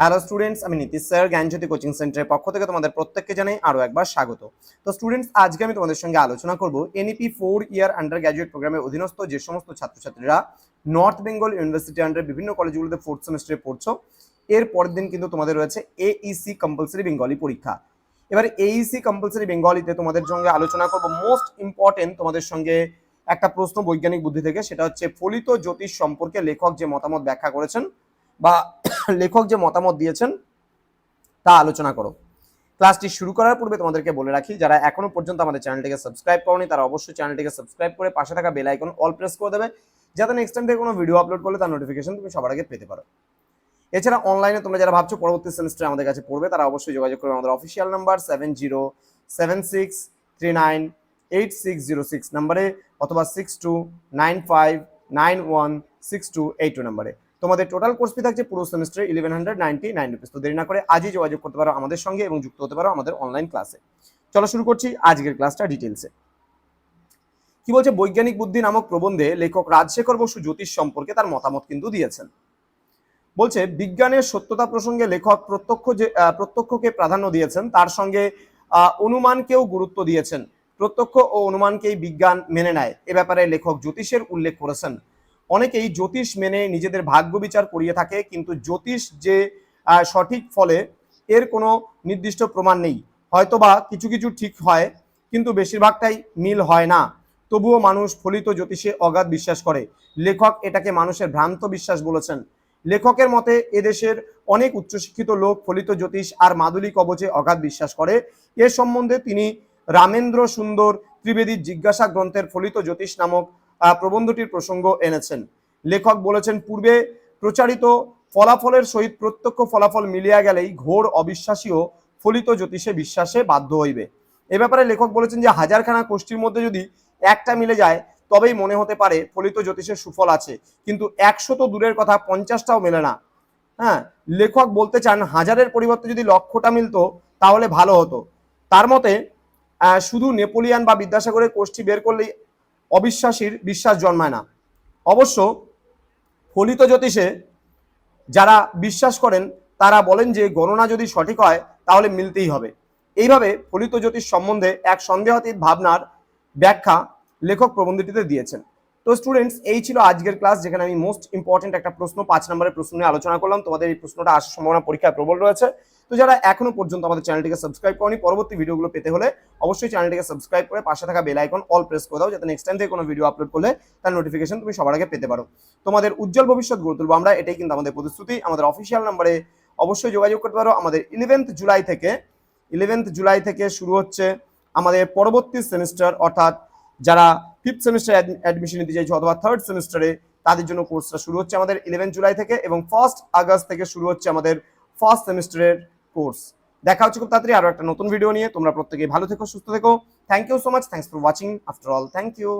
Hello students আমি Nitish sir জ্ঞানজ্যোতি coaching সেন্টারের পক্ষ থেকে তোমাদের প্রত্যেককে জানাই আরও একবার স্বাগত। তো স্টুডেন্টস আজকে আমি তোমাদের সঙ্গে আলোচনা করব NEP four year undergraduate প্রোগ্রামের অধীনস্থ যে সমস্ত ছাত্রছাত্রীরা নর্থ বেঙ্গল ইউনিভার্সিটি আন্ডার বিভিন্ন কলেজগুলোতে ফোর্থ সেমিস্টারে পড়ছো, এর পরের দিন কিন্তু তোমাদের রয়েছে এইসি কম্পালসারি বেঙ্গলি পরীক্ষা। এবার এইসি কম্পালসারি বেঙ্গলিতে তোমাদের সঙ্গে আলোচনা করব মোস্ট ইম্পর্টেন্ট তোমাদের সঙ্গে একটা প্রশ্ন বৈজ্ঞানিক বুদ্ধি থেকে, সেটা হচ্ছে ফলিত জ্যোতিষ সম্পর্কে লেখক যে মতামত ব্যাখ্যা করেছেন বা লেখক যে মতামত দিয়েছেন, তা আলোচনা করো। ক্লাসটি শুরু করার পূর্বে তোমাদেরকে বলে রাখি, যারা এখনও পর্যন্ত আমাদের চ্যানেলটিকে সাবস্ক্রাইব করনি, তারা অবশ্যই চ্যানেলটিকে সাবস্ক্রাইব করে পাশে থাকা বেল আইকন অল প্রেস করে দেবে, যাতে নেক্সট টাইম থেকে কোনো ভিডিও আপলোড করলে তার নোটিফিকেশন তুমি সবার আগে পেতে পারো। এছাড়া অনলাইনে তোমরা যারা ভাবছ পরবর্তী সেমিস্টারে আমাদের কাছে পড়বে, তারা অবশ্যই যোগাযোগ করবে আমাদের official number seven zero seven six three nine eight six zero six নাম্বারে অথবা six two nine five nine one six two eight two নাম্বারে তোমাদের টোটাল কোর্স ফি থাকছে পুরো সেমিস্টারে eleven hundred ninety nine rupees তো দেরি না করে আজই যোগাযোগ করতে পারো আমাদের সঙ্গে এবং যুক্ত হতে পারো আমাদের অনলাইন ক্লাসে চলো শুরু করছি আজকের ক্লাসটা ডিটেলসে কি বলছে? বৈজ্ঞানিক বুদ্ধি নামক প্রবন্ধে লেখক রাজশেখর বসু জ্যোতিষ সম্পর্কে তার মতামত কিন্তু দিয়েছেন। বলছে, বিজ্ঞানের সত্যতা প্রসঙ্গে লেখক প্রত্যক্ষ যে প্রত্যক্ষকে প্রাধান্য দিয়েছেন, তার সঙ্গে অনুমানকেও গুরুত্ব দিয়েছেন। প্রত্যক্ষ ও অনুমানকেই বিজ্ঞান মেনে নেয়। এ ব্যাপারে লেখক জ্যোতিষের উল্লেখ করেছেন। অনেকেই জ্যোতিষ মেনে নিজেদের ভাগ্য বিচার করিয়ে থাকে, কিন্তু জ্যোতিষ যে সঠিক ফলে এর কোনো নির্দিষ্ট প্রমাণ নেই। হয়তোবা কিছু কিছু ঠিক হয়, কিন্তু বেশিরভাগটাই মিল হয় না। তবুও মানুষ ফলিত জ্যোতিষে অগাধ বিশ্বাস করে। লেখক এটাকে মানুষের ভ্রান্ত বিশ্বাস বলেছেন। লেখকের মতে, এদেশের অনেক উচ্চশিক্ষিত লোক ফলিত জ্যোতিষ আর মাদুলি কবচে অগাধ বিশ্বাস করে। এ সম্বন্ধে তিনি রামেন্দ্র সুন্দর ত্রিবেদীর জিজ্ঞাসা গ্রন্থের ফলিত জ্যোতিষ নামক প্রবন্ধটির প্রসঙ্গ এনেছেন। লেখক বলেছেন, পূর্বে প্রচারিত ফলাফলের সহিত প্রত্যক্ষ ফলাফল মিলিয়া গেলেই ঘোর অবিশ্বাসীও ফলিত জ্যোতিষে বিশ্বাসে বাধ্য হইবে। এ ব্যাপারে লেখক বলেছেন যে, হাজারখানা কোষ্ঠীর মধ্যে যদি একটা মিলে যায়, তবেই মনে হতে পারে ফলিত জ্যোতিষের সুফল আছে। কিন্তু একশো তো দূরের কথা, পঞ্চাশটাও মেলে না। হ্যাঁ লেখক বলতে চান, হাজারের পরিবর্তে যদি লক্ষটা মিলতো, তাহলে ভালো হতো। তার মতে শুধু নেপোলিয়ান বা বিদ্যাসাগরের কোষ্ঠী বের করলেই অবিশ্বাসীর বিশ্বাস জন্মায় না। অবশ্য ফলিত জ্যোতিষে যারা বিশ্বাস করেন, তারা বলেন যে গণনা যদি সঠিক হয়, তাহলে মিলতেই হবে। এইভাবে ফলিত জ্যোতিষ সম্বন্ধে এক সন্দেহাতীত ভাবনার ব্যাখ্যা লেখক প্রবন্ধটিতে দিয়েছেন। তো স্টুডেন্টস এই ছিল আজকের ক্লাস যেখানে আমি মোস্ট ইম্পর্টেন্ট একটা প্রশ্ন, পাঁচ নম্বরের প্রশ্ন নিয়ে আলোচনা করলাম। তোমাদের এই প্রশ্নটা আসার সম্ভাবনা পরীক্ষায় প্রবল রয়েছে। তো যারা এখনও পর্যন্ত আমাদের চ্যানেলটিকে সাবস্ক্রাইব করনি, পরবর্তী ভিডিওগুলো পেতে হলে অবশ্যই চ্যানেলটিকে সাবস্ক্রাইব করে পাশে থাকা বেল আইকন অল প্রেস করে দাও, যাতে নেক্সট টাইম থেকে কোনো ভিডিও আপলোড করলে তার নোটিফিকেশন তুমি সবার আগে পেতে পারো। তোমাদের উজ্জ্বল ভবিষ্যৎ গড়ে তুলবো আমরা, এটাই কিন্তু আমাদের প্রতিশ্রুতি। আমাদের অফিসিয়াল নাম্বারে অবশ্যই যোগাযোগ করতে পারো। আমাদের ইলেভেন্থ জুলাই থেকে ইলেভেন্থ জুলাই থেকে শুরু হচ্ছে আমাদের পরবর্তী সেমিস্টার অর্থাৎ যারা ফিফথ সেমিস্টার অ্যাডমিশন নিতে চাইছো অথবা থার্ড সেমিস্টারে তাদের জন্য কোর্সটা শুরু হচ্ছে আমাদের ইলেভেন জুলাই থেকে এবং ফার্স্ট আগস্ট থেকে শুরু হচ্ছে আমাদের ফার্স্ট সেমিস্টারের কোর্স। দেখা হচ্ছে খুব তাড়াতাড়ি আরও একটা নতুন ভিডিও নিয়ে। তোমরা প্রত্যেকে ভালো থেকো, সুস্থ থেকো। Thank you so much thanks for watching after all thank you